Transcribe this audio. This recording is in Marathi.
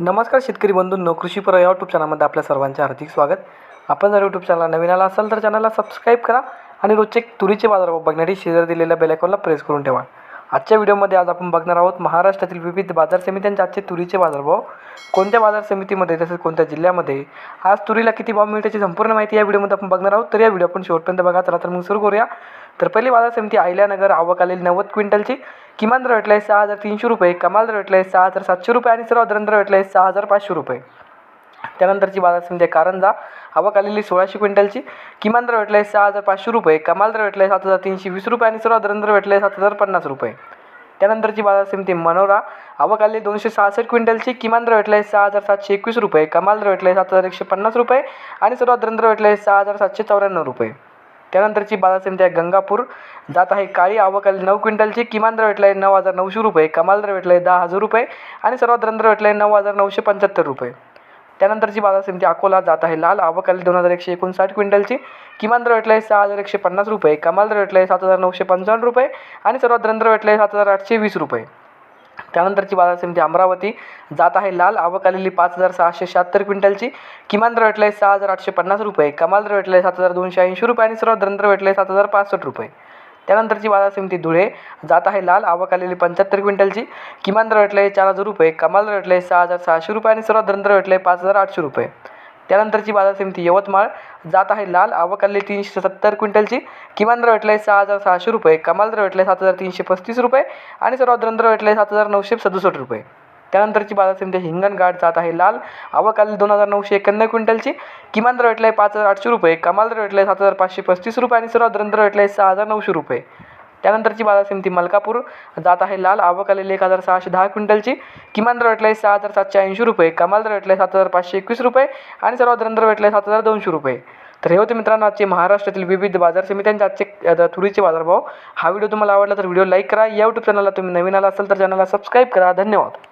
नमस्कार शेतकरी बंधूंनो कृषीपर या यूट्यूब चॅनलमध्ये आपल्या सर्वांचे हार्दिक स्वागत. आपण जर यूट्यूब चॅनलला नवीन आला असाल तर चॅनलला सबस्क्राईब करा आणि रोजचे तुरीचे बाजारभाव बघण्यासाठी शेजार दिलेल्या बेलायकॉनला प्रेस करून ठेवा. आजच्या व्हिडिओमध्ये आज आपण बघणार आहोत महाराष्ट्रातील विविध बाजार समित्यांचे आजचे तुरीचे बाजारभाव. कोणत्या बाजार समितीमध्ये तसेच कोणत्या जिल्ह्यामध्ये? आज तुरीला किती भाव मिळते संपूर्ण माहिती या व्हिडिओमध्ये आपण बघणार आहोत. तर या व्हिडिओ आपण शेवटपर्यंत बघा. चला तर मग सुरू करूया. तर पहिली बाजार समिती अहिल्यानगर आवक आलेली नव्वद क्विंटलची. किमान दर भेटला आहे सहा हजार तीनशे रुपये कमाल दर भेटला आहे सहा हजार सातशे रुपये आणि सर्वात दर भेटला आहे सहा हजार पाचशे रुपये. त्यानंतरची बाजार समिती आहे. कारंजा आवक आलेली सोळाशे क्विंटलची किमान दर भेटला आहे सहा हजार पाचशे रुपये कमाल दर भेटला आहे सात हजार तीनशे वीस रुपये आणि सर्वात दरंदर भेटला आहे सात हजार पन्नास रुपये. त्यानंतरची बाजार समिती मनोरा आवक आलेली दोनशे सहासष्ट क्विंटलची किमान दर भेटला आहे सहा हजार सातशे एकवीस रुपये कमाल दर भेटला आहे सात हजार एकशे पन्नास रुपये आणि सर्वात दरंदर भेटला आहे सहा हजार सातशे चौऱ्याण्णव रुपये. त्यानंतरची बाजार समिती आहे गंगापूर जात आहे काळी आवक आली नऊ क्विंटलची किमान दर भेटला आहे नऊ हजार नऊशे रुपये कमाल दर भेटला आहे दहा हजार रुपये आणि सर्वात दर भेटला आहे नऊ हजार नऊशे पंच्याहत्तर रुपये. त्यानंतरची बाजार समिती अकोला जात आहे. लाल आवकाली दोन हजार एकशे एकोणसाठ क्विंटलची. किमान दर भेटला आहे सहा हजार एकशे पन्नास रुपये. कमाल दर भेटला आहे सात हजार नऊशे पंचावन्न रुपये आणि सर्वात दर भेटला आहे सात हजार आठशे वीस रुपये. त्यानंतरची बाजार समिती अमरावती जात आहे. लाल आवक आलेली पाच हजार सहाशे शहात्तर क्विंटलची. किमान दर भेटला आहे सहा हजार आठशे पन्नास रुपये. कमाल दर भेटला आहे सात हजार दोनशे ऐंशी रुपये आणि सर्वात दर भेटला आहे सात हजार पासष्ट रुपये. त्यानंतरची बाजार समिती धुळे जात आहे लाल आवक आलेली पंच्याहत्तर क्विंटलची. किमान दर भेटला आहे चार हजार रुपये कमाल दर भेटला आहे सहा हजार सहाशे रुपये आणि सर्वात दर भेटला आहे पाच हजार आठशे रुपये. त्यानंतरची बाजार समिती यवतमाळ जात आहे लाल आवक आलेली तीनशे सत्तर क्विंटलची. किमान दर भेटला आहे सहा हजार सहाशे रुपये कमाल दर भेटला आहे सात हजार तीनशे पस्तीस रुपये आणि सर्वात दर भेटला आहे सात हजार नऊशे सदुसष्ट रुपये. त्यानंतरची बाजार समिती हिंगणघाट जात आहे. लाल आवक दोन हजार नऊशे एक्याण्णव क्विंटलची. किमान दर भेटला आहे पाच हजार आठशे रुपये. कमाल दर भेटला आहे सात हजार पाचशे पस्तीस रुपये आणि सर्वात दर भेटला आहे सहा हजार नऊशे रुपये. त्यानंतरची बाजार समिती मलकापूर जात आहे. लाल आवक आलेली एक हजार सहाशे दहा क्विंटलची. किमान दर भेटला आहे सहा हजार सातशे ऐंशी रुपये. कमाल दर भेटला आहे सात हजार पाचशे एकवीस रुपये आणि सर्वात दर भेटला आहे सात हजार दोनशे रुपये. तर हे होते मित्रांनो आजचे महाराष्ट्रातील विविध बाजार समित्यांचे आजचे तुरीचे बाजारभाव. हा व्हिडिओ तुम्हाला आवडला तर व्हिडिओ लाईक करा. या यूट्यूब चॅनलला तुम्ही नवीन आला असाल तर चॅनलला सबस्क्राईब करा. धन्यवाद.